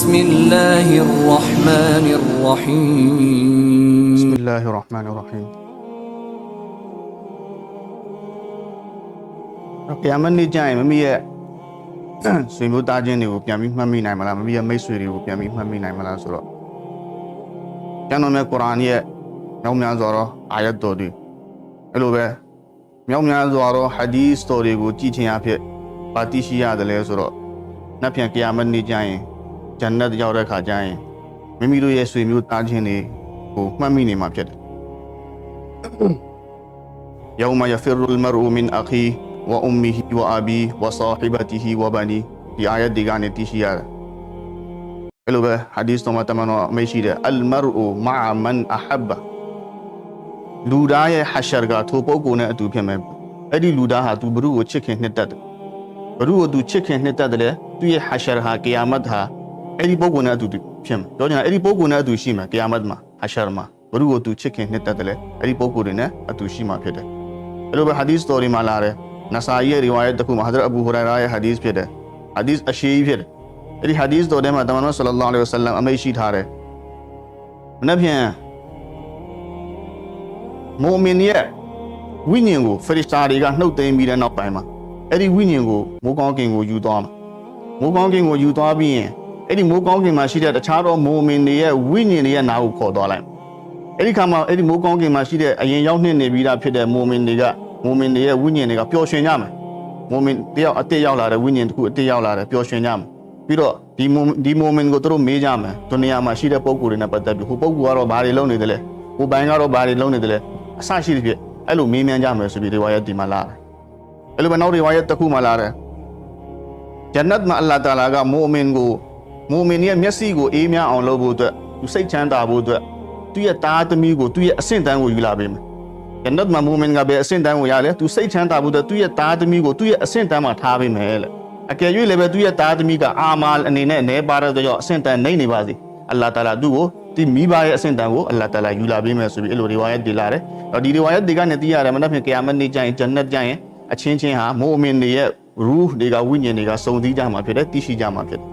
بسم الله الرحمن الرحيم بسم الله الرحمن الرحيم ကယာမနေ့ကျရင်မမီရဲ့ ဆွေမျိုးသားချင်းတွေကိုပြန်ပြီးမှတ်မိနိုင်မလားမမီရဲ့မိတ်ဆွေတွေကိုပြန်ပြီးမှတ်မိနိုင်မလားဆိုတော့ကျမ်းတော်မြတ်ကုရ်အာန်ရဲ့မြောက်များစွာသောအာယတ်တော်တွေအဲ့လိုပဲမြောက်များစွာသောဟာဒီစ်တော်တွေကိုကြည်ချင်အဖြစ်ပါတိရှိရတယ်လဲဆိုတော့နတ်ပြန်ကယာမနေ့ကျရင် ဂျန်နတ်ရောက်တဲ့ခါကျရင်မိမိတို့ရဲ့ဆွေမျိုးတားချင်းတွေကိုမှတ်မိနေမှာဖြစ်တယ်။ يوم يفر المرء من أخيه وأمه وأبيه وصاحبته وبنيه ဒီအာယတ်ဒီကနေသိရှိရတယ်။အဲ့လိုပဲဟာဒီသ်တော်မှာတမန်တော်အမိန့်ရှိတယ်။အလ်မာရူမာမန်အဟဘ်လူသားရဲ့ဟရှာကထိုပုဂ္ဂိုလ်နဲ့အတူဖြစ်မယ်။အဲ့ဒီလူသားဟာသူဘုရုကိုချစ်ခင်နှစ်သက်တယ်။ဘုရုကိုသူချစ်ခင်နှစ်သက်တယ်လေ။သူ့ရဲ့ဟရှာဟာကီယာမတ်ဟာ အဲ့ဒီပုဂ္ဂိုလ်နဲ့အတူဖြစ်မယ်။ပြောချင်တာအဲ့ဒီပုဂ္ဂိုလ်နဲ့အတူရှိမယ်ကီယာမတ်မှာဟာရှာမှာဘ누구ကိုသူချစ်ခင်နှစ်သက်တယ်လေအဲ့ဒီပုဂ္ဂိုလ်တွေနဲ့အတူရှိမှာဖြစ်တယ်။အဲ့လိုပဲဟာဒီသ်တော်တွေမှာလာတယ်နဆာအီရဲ့ရီဝါယတ်တစ်ခုမှာဟာဇရတ်အဘူဟူရိုင်ရာရဲ့ဟာဒီသ်ဖြစ်တယ်။ဟာဒီသ်အရှိကြီးဖြစ်တယ်။အဲ့ဒီဟာဒီသ်တော်ထဲမှာတမန်တော်ဆလ္လာလဟ်အလိုင်းဝါဆလမ်အမိန့်ရှိထားတယ်။မနေ့ဖြန်မုံမင်ရဲ့ဝိညာဉ်ကိုဖရစ်တာတွေကနှုတ်သိမ်းပြီးတဲ့နောက်ပိုင်းမှာအဲ့ဒီဝိညာဉ်ကိုမိုးကောင်းကင်ကိုယူသွားမှာမိုးကောင်းကင်ကိုယူသွားပြီးရင် အဲ့ဒီမိုးကောင်းကင်မှာရှိတဲ့တခြားသောမုံမင်တွေရဲ့ဝိညာဉ်တွေရဲ့နာကိုခေါ်သွားလိုက်အဲ့ဒီခါမှာအဲ့ဒီမိုးကောင်းကင်မှာရှိတဲ့အရင်ရောက်နှစ်နေပြီးသားဖြစ်တဲ့မုံမင်တွေကမုံမင်တွေရဲ့ဝိညာဉ်တွေကပျော်ရွှင်ကြမယ်မုံမင်တယောက်အစ်စ်ရောက်လာတဲ့ဝိညာဉ်တစ်ခုအစ်စ်ရောက်လာတယ်ပျော်ရွှင်ကြမယ်ပြီးတော့ဒီမုံဒီမုံမင်ကိုသူတို့မေးကြမယ်ဒုနီယာမှာရှိတဲ့ပုံကိုယ်တွေနဲ့ပတ်သက်ပြီးဟိုပုံကူကတော့ဘာတွေလုပ်နေတယ်လဲဟိုဘိုင်းကတော့ဘာတွေလုပ်နေတယ်လဲအဆရှိတဲ့ဖြစ်အဲ့လိုမေးမြန်းကြမယ်ဆိုပြီးဒီဝါယတ်ဒီမှာလာတယ်အဲ့လိုပဲနောက်ဒီဝါယတ်တစ်ခုမှလာတယ်ဂျန်နတ်မှာအလ္လာဟ်တာလာကမုံမင်ကို မုံမင်ရဲ့မျက်စိကိုအေးမြအောင်လုပ်ဖို့အတွက်သူစိတ်ချမ်းသာဖို့အတွက်သူ့ရဲ့သားသမီးကိုသူ့ရဲ့အဆင့်တန်းကိုယူလာပေးမယ်ဂျန်နတ်မှာမုံမင်ကပဲအဆင့်တန်းကိုရလဲသူစိတ်ချမ်းသာဖို့အတွက်သူ့ရဲ့သားသမီးကိုသူ့ရဲ့အဆင့်တန်းမှာထားပေးမယ်လေအကယ်၍လည်းပဲသူ့ရဲ့သားသမီးကအာမာအနေနဲ့နဲပါတဲ့ကြောင့်အဆင့်တန်းနေနေပါစေအလ္လာဟ်တာလာသူ့ကိုဒီမိဘရဲ့အဆင့်တန်းကိုအလ္လာဟ်တာလာယူလာပေးမယ်ဆိုပြီးအဲ့လိုဒီဝါယတ်ဒီလာတယ်။တော့ဒီဒီဝါယတ်ဒီကနေသိရတယ်မနေ့ကကီယာမတ်နေ့ကျရင်ဂျန်နတ်ကျရင်အချင်းချင်းဟာမိုအမင်တွေရဲ့ရူးတွေကဝိညာဉ်တွေကစုံသီးကြမှာဖြစ်တယ်သိရှိကြမှာဖြစ်တယ်